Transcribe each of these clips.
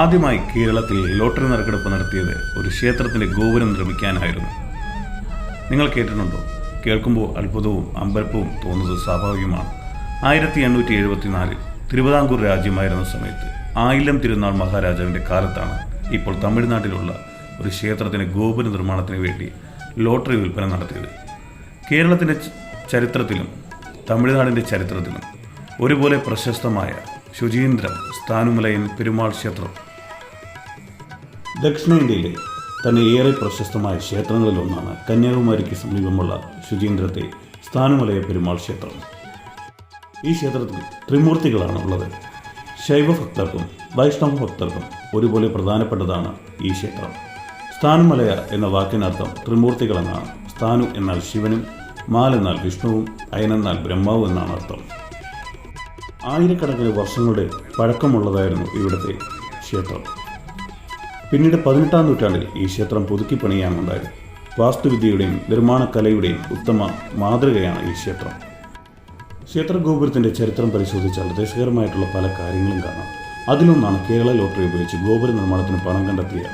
ആദ്യമായി കേരളത്തിൽ ലോട്ടറി നറുക്കെടുപ്പ് നടത്തിയത് ഒരു ക്ഷേത്രത്തിന്റെ ഗോപുരം നിർമ്മിക്കാനായിരുന്നു. നിങ്ങൾ കേട്ടിട്ടുണ്ടോ? കേൾക്കുമ്പോൾ അത്ഭുതവും അമ്പരപ്പവും തോന്നുന്നത് സ്വാഭാവികമാണ്. ആയിരത്തി എണ്ണൂറ്റി എഴുപത്തിനാലിൽ തിരുവിതാംകൂർ രാജ്യമായിരുന്ന സമയത്ത് ആയിരം തിരുനാൾ മഹാരാജാവിന്റെ കാലത്താണ് ഇപ്പോൾ തമിഴ്നാട്ടിലുള്ള ഒരു ക്ഷേത്രത്തിന്റെ ഗോപുര നിർമ്മാണത്തിന് വേണ്ടി ലോട്ടറി വിൽപ്പന നടത്തിയത്. കേരളത്തിന്റെ ചരിത്രത്തിലും തമിഴ്നാടിന്റെ ചരിത്രത്തിലും ഒരുപോലെ പ്രശസ്തമായ ശുചീന്ദ്രം സ്ഥാനുമലയൻ പെരുമാൾ ക്ഷേത്രം. ദക്ഷിണേന്ത്യയിലെ തന്നെ ഏറെ പ്രശസ്തമായ ക്ഷേത്രങ്ങളിലൊന്നാണ് കന്യാകുമാരിക്ക് സമീപമുള്ള ശുചീന്ദ്രത്തെ സ്ഥാനുമലയ പെരുമാൾ ക്ഷേത്രം. ഈ ക്ഷേത്രത്തിൽ ത്രിമൂർത്തികളാണ് ഉള്ളത്. ശൈവ ഭക്തർക്കും വൈഷ്ണവ ഭക്തർക്കും ഒരുപോലെ പ്രധാനപ്പെട്ടതാണ് ഈ ക്ഷേത്രം. സ്ഥാനുമലയ എന്ന വാക്കിനർത്ഥം ത്രിമൂർത്തികൾ എന്നാണ് സ്ഥാനു എന്നാൽ ശിവനും മാൽ എന്നാൽ വിഷ്ണുവും അയനെന്നാൽ ബ്രഹ്മാവും എന്നാണ് അർത്ഥം. ആയിരക്കണക്കിന് വർഷങ്ങളുടെ പഴക്കമുള്ളതായിരുന്നു ഇവിടുത്തെ ക്ഷേത്രം. പിന്നീട് പതിനെട്ടാം നൂറ്റാണ്ടിൽ ഈ ക്ഷേത്രം പുതുക്കി പണിയാനുണ്ടായത്. വാസ്തുവിദ്യയുടെയും നിർമ്മാണകലയുടെയും ഉത്തമ മാതൃകയാണ് ഈ ക്ഷേത്രം. ക്ഷേത്ര ഗോപുരത്തിന്റെ ചരിത്രം പരിശോധിച്ചാൽ രസകരമായിട്ടുള്ള പല കാര്യങ്ങളും കാണാം. അതിലൊന്നാണ് കേരള ലോട്ടറി ഉപയോഗിച്ച് ഗോപുര നിർമ്മാണത്തിന് പണം കണ്ടെത്തിയത്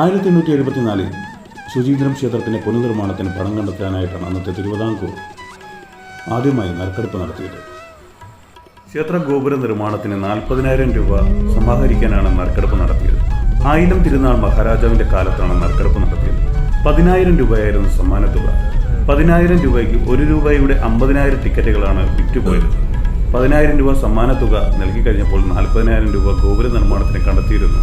ആയിരത്തി എണ്ണൂറ്റി എഴുപത്തിനാലിൽ ശുചീന്ദ്രം ക്ഷേത്രത്തിന്റെ പുനർനിർമ്മാണത്തിന് പണം കണ്ടെത്താനായിട്ടാണ് അന്നത്തെ തിരുവിതാംകൂർ ആദ്യമായി നറുക്കെടുപ്പ് നടത്തിയത്. ക്ഷേത്ര ഗോപുര നിർമ്മാണത്തിന് നാൽപ്പതിനായിരം രൂപ സമാഹരിക്കാനാണ് നറുക്കെടുപ്പ് നടത്തിയത്. ആയിരം തിരുനാൾ മഹാരാജാവിന്റെ കാലത്താണ് നറുക്കെടുപ്പ് നടത്തിയത്. പതിനായിരം രൂപയായിരുന്നു സമ്മാനത്തുക. പതിനായിരം രൂപയ്ക്ക് ഒരു രൂപയുടെ അമ്പതിനായിരം ടിക്കറ്റുകളാണ് വിറ്റുപോയത്. പതിനായിരം രൂപ സമ്മാനത്തുക നൽകി കഴിഞ്ഞപ്പോൾ നാൽപ്പതിനായിരം രൂപ ഗോപുര നിർമ്മാണത്തിന് കണ്ടെത്തിയിരുന്നു.